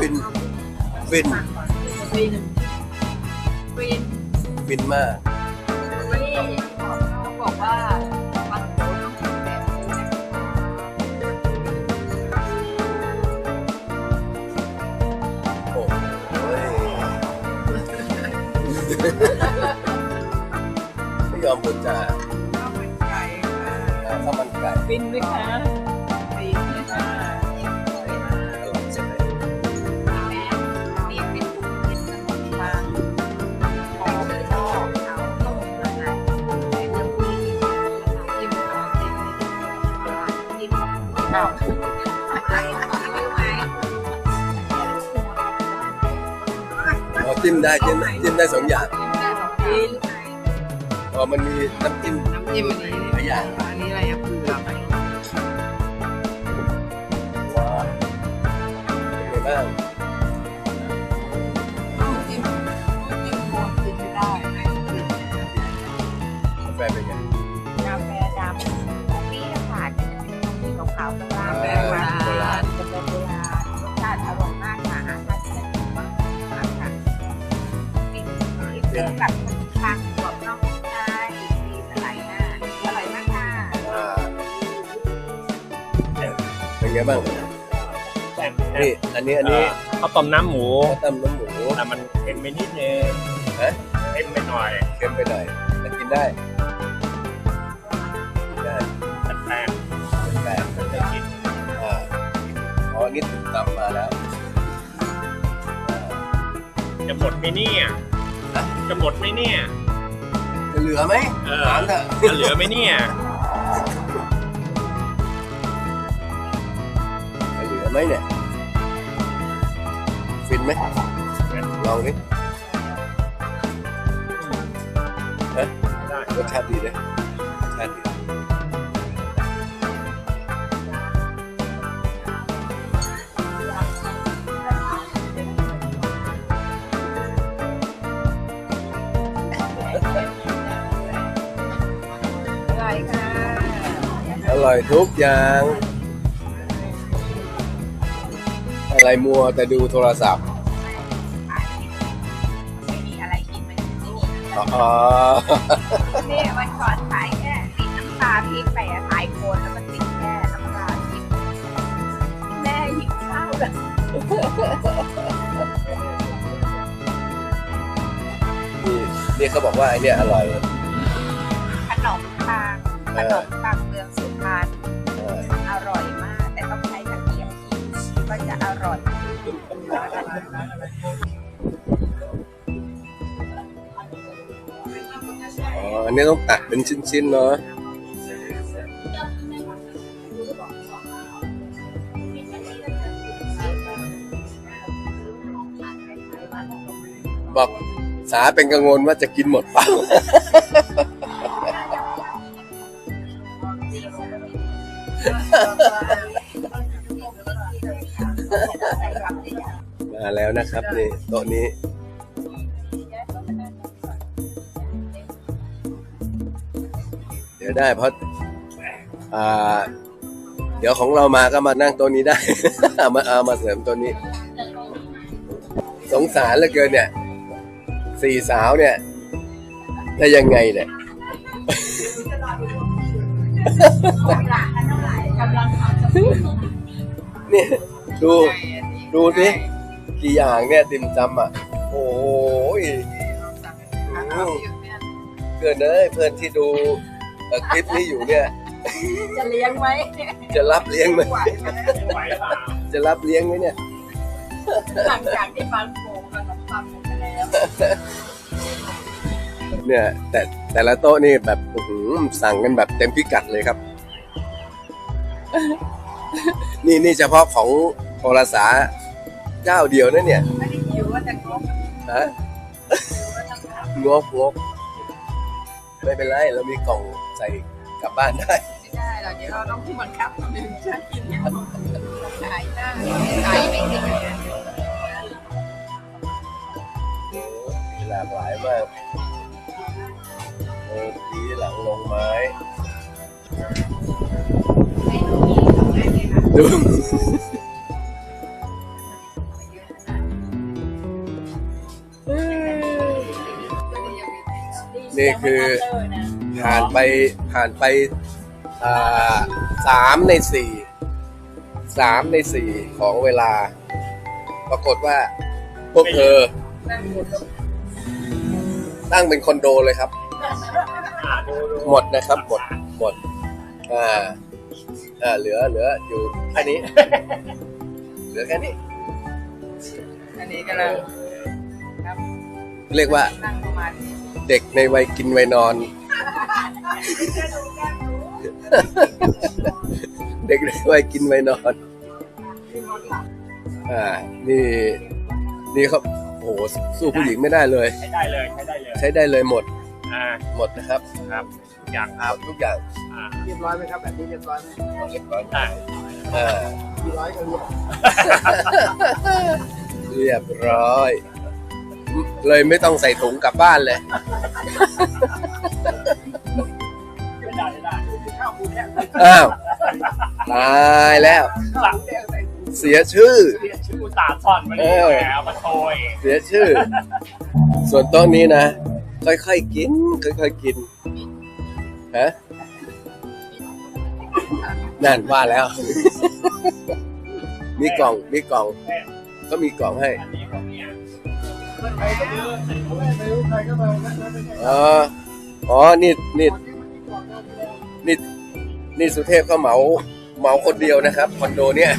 ฟิน ฟิน ฟินฟินฟินมากนี่เขาบอกว่าบางคนต้องทำแบบนี้นะโอ้ยไม่ยอมพูดจาข้าวมันไก่ค่ะอ่าข้าวมันไก่ฟินไหมคะ จิ้มได้จิ้มจิ้มได้สองอย่างจิ้มอ๋อมันมีน้ำจิ้มน้ำจิ้มอันนี้หลายอย่างอันนี้อะไรอะเผือกว้าวเป็นไงบ้าง เป็นไงบ้างแซ่บนี่อันนี้อันนี้ข้าวต้มน้ำหมูข้าวต้มน้ำหมูแต่มันเค็มไปนิดนึงฮะเค็มไปหน่อยเค็มไปหน่อยแต่กินได้กินได้แต่แป้งเป็นแปลกไม่ได้กินอ่าอ๋อนี่ถึงตำมาแล้วอ่าจะหมดไหมเนี่ยฮะจะหมดไหมเนี่ยจะเหลือไหมเออถามเถอะจะเหลือไหมเนี่ย จะเหลือไหมเนี่ยฟินไหมล องดิได้รสชาติดีเลยรสชาติดีอะไรค่ะอร่อยทุกอย่างอะไรมัวแต่ดูโทรศัพท์ไม่มีอะไรกินไม่มีอ๋อเนี่ยวันก่อนขายแค่ติดน้ำตาพริกไปอะขายโคนแล้วก็ติดแค่น้ำตาพริกแม่หิวข้าวเลยนี่นี่เขาบอกว่าไอเนี่ยอร่อยขนมปังขนมปังเมืองสุ อ๋ออันนี้ต้องตัดเป็นชิ้นๆเนาะบอกสาเป็นกังวลว่าจะกินหมดเปล่า แล้วนะครับนี่โต๊ะนี้ เดี๋ยวได้เพราะอ่าเดี๋ยวของเรามาก็มานั่งโต๊ะนี้ได้เอามาเอามาเสริมโตัวนี้ สงสารเหลือเกินเนี่ย สี่สาวเนี่ยได้ยังไงเนี่ยเนี่ยดู ดูสิ กี่อย่างเนี่ยติมจำอะ โอ้ยอืมเพื่อนเอ้ยเพื่อนที่ดูเอ่อคลิปนี้อยู่เนี่ย จะเลี้ยงไหมจะรับเลี้ยงไหมไหวไหมไหวเปล่าจะรับเลี้ยงไหมเนี่ยหลังจากที่ฟังโป่งขนมปังไปแล้วเนี่ยแต่แต่ละโต๊ะนี่แบบอื้อหือสั่งกันแบบเต็มพิกัดเลยครับ นี่นี่เฉพาะของโทรสา เจ้าเดียวนะเนี่ยไม่ได้หิวว่าจะงบฮะงกงกไม่เป็นไร เรามีกล่องใส่กลับบ้านได้ไม่ได้เราเดี๋ยวเราต้องบังคับคนอื่นฉันกินเนี่ยขายหน้าขายไม่กินเนี่ยมีหลากหลายมากโอ้ทีหลังลงไม้ดู นี่คือผ่านไปผ่านไปอ่าสามในสี่สามในสี่ของเวลา ปรากฏว่าพวกเธอตั้งเป็นคอนโดเลยครับอ่าดูดูหมดนะครับ หมดหมดอ่าอ่าเหลือเหลืออยู่แค่นี้ เหลือแค่นี้ อันนี้กำลังครับ เรียกว่านั่งประมาณนี้ เด็กในวัยกินวัยนอน เด็กในวัยกินวัยนอน อ่า นี่ นี่เขาโอ้โหสู้ผู้หญิงไม่ได้เลย ใช้ได้เลยใช้ได้เลยใช้ได้เลยหมด อ่าหมดนะครับครับทุกอย่างคหรับมดทุกอย่างอ่าเรียบร้อยไหมครับแบบนี้เรียบร้อยไหมเรียบร้อยอ่าอ่ากี่ร้อยก็เรียบเรียบร้อย เลยไม่ต้องใส่ถุงกลับบ้านเลย ไม่ได้ไม่ได้ข้าวหมูแดงอ้าวตายแล้วข้าวหมูแดงใส่ถุงเสียชื่อ เรียนชื่ออุตสาห์ซ่อนมาดีแล้วมาโทยเสียชื่อ ส่วนโต๊ะนี้นะ ค่อยๆกิน ค่อยๆกินฮะนั่นว่าแล้ว มีกล่องมีกล่อง ก็มีกล่องให้ อันนี้ของเนี่ย อ๋ออ๋อ นี่ นี่ นี่ นี่สุเทพเขาเหมา เหมาคนเดียวนะครับคอนโดเนี่ย